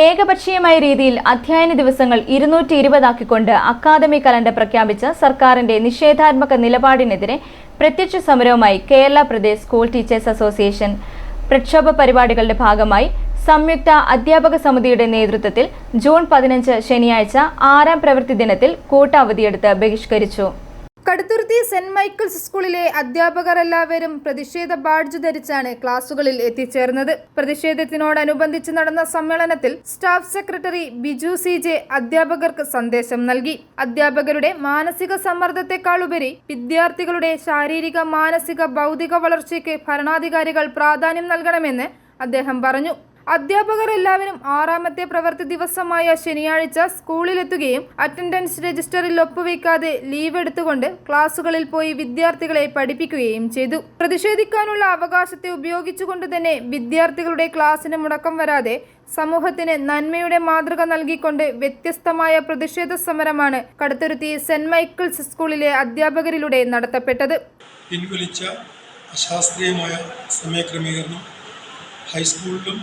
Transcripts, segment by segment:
ഏകപക്ഷീയമായ രീതിയിൽ അധ്യയന ദിവസങ്ങൾ ഇരുന്നൂറ്റി ഇരുപതാക്കിക്കൊണ്ട് അക്കാദമി കലണ്ടർ പ്രഖ്യാപിച്ച സർക്കാരിന്റെ നിഷേധാത്മക നിലപാടിനെതിരെ പ്രത്യക്ഷ സമരവുമായി Kerala Pradesh school teachers association. പ്രക്ഷോഭ പരിപാടികളുടെ ഭാഗമായി സംയുക്ത അധ്യാപക സമിതിയുടെ നേതൃത്വത്തിൽ ജൂൺ പതിനഞ്ച് ശനിയാഴ്ച ആറാം പ്രവൃത്തി ദിനത്തിൽ കൂട്ട അവധിയെടുത്ത് ബഹിഷ്കരിച്ചു. കടുത്തുരുത്തി സെന്റ് മൈക്കിൾസ് സ്കൂളിലെ അധ്യാപകർ എല്ലാവരും പ്രതിഷേധ ബാഡ്ജ് ധരിച്ചാണ് ക്ലാസുകളിൽ എത്തിച്ചേർന്നത്. പ്രതിഷേധത്തിനോടനുബന്ധിച്ച് നടന്ന സമ്മേളനത്തിൽ staff secretary Biju C J അധ്യാപകർക്ക് സന്ദേശം നൽകി. അധ്യാപകരുടെ മാനസിക സമ്മർദ്ദത്തെക്കാളുപരി വിദ്യാർത്ഥികളുടെ ശാരീരിക മാനസിക ഭൗതിക വളർച്ചയ്ക്ക് ഭരണാധികാരികൾ പ്രാധാന്യം നൽകണമെന്ന് അദ്ദേഹം പറഞ്ഞു. അധ്യാപകർ എല്ലാവരും ആറാമത്തെ പ്രവൃത്തി ദിവസമായ ശനിയാഴ്ച സ്കൂളിലെത്തുകയും അറ്റൻഡൻസ് രജിസ്റ്ററിൽ ഒപ്പുവെക്കാതെ ലീവ് എടുത്തുകൊണ്ട് ക്ലാസുകളിൽ പോയി വിദ്യാർത്ഥികളെ പഠിപ്പിക്കുകയും ചെയ്തു. പ്രതിഷേധിക്കാനുള്ള അവകാശത്തെ ഉപയോഗിച്ചുകൊണ്ട് തന്നെ വിദ്യാർത്ഥികളുടെ ക്ലാസ്സിന് മുടക്കം വരാതെ സമൂഹത്തിന് നന്മയുടെ മാതൃക നൽകിക്കൊണ്ട് വ്യത്യസ്തമായ പ്രതിഷേധ സമരമാണ് കടുത്തുരുത്തി സെന്റ് മൈക്കിൾസ് സ്കൂളിലെ അധ്യാപകരിലൂടെ നടത്തപ്പെട്ടത്. പിൻവലിച്ച അശാസ്ത്രീയമായ സമയക്രമീകരണം ഹൈസ്കൂളിലും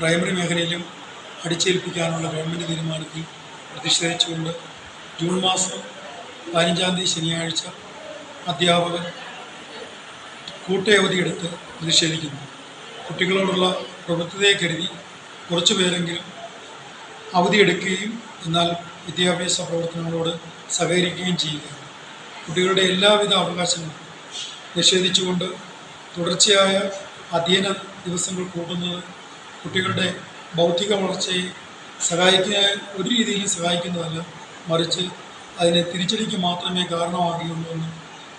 പ്രൈമറി മേഖലയിലും അടിച്ചേൽപ്പിക്കാനുള്ള ഗവൺമെന്റ് തീരുമാനത്തിൽ പ്രതിഷേധിച്ചുകൊണ്ട് ജൂൺ മാസം പതിനഞ്ചാം തീയതി ശനിയാഴ്ച അധ്യാപകർ കൂട്ടയവധിയെടുത്ത് പ്രതിഷേധിക്കുന്നു. കുട്ടികളോടുള്ള പ്രവൃത്തിയെ കരുതി കുറച്ചു പേരെങ്കിലും അവധിയെടുക്കുകയും എന്നാൽ വിദ്യാഭ്യാസ പ്രവർത്തനങ്ങളോട് സഹകരിക്കുകയും ചെയ്യുക കുട്ടികളുടെ എല്ലാവിധ അവകാശങ്ങളും നിഷേധിച്ചുകൊണ്ട് തുടർച്ചയായ അധ്യയന ദിവസങ്ങൾ കൂട്ടുന്നത് കുട്ടികളുടെ ബൗദ്ധിക വളർച്ചയെ സഹായിക്കാൻ ഒരു രീതിയിലും സഹായിക്കുന്നതല്ല. മറിച്ച് അതിനെ തിരിച്ചടിക്ക് മാത്രമേ കാരണമാകുകയുള്ളൂ എന്ന്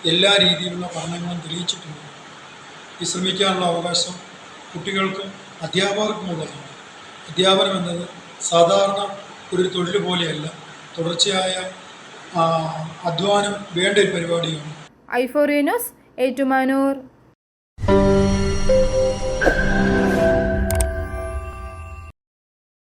എല്ലാ രീതിയിലുള്ള പഠനങ്ങളും തെളിയിച്ചിട്ടുണ്ട്. വിശ്രമിക്കാനുള്ള അവകാശം കുട്ടികൾക്കും അധ്യാപകർക്കുമുള്ളതാണ്. അധ്യാപനം എന്നത് സാധാരണ ഒരു തൊഴിൽ പോലെയല്ല. തുടർച്ചയായ അധ്വാനം വേണ്ട ഒരു പരിപാടിയാണ്. ഐഫോറിയനോസ് ഏറ്റുമാനൂർ.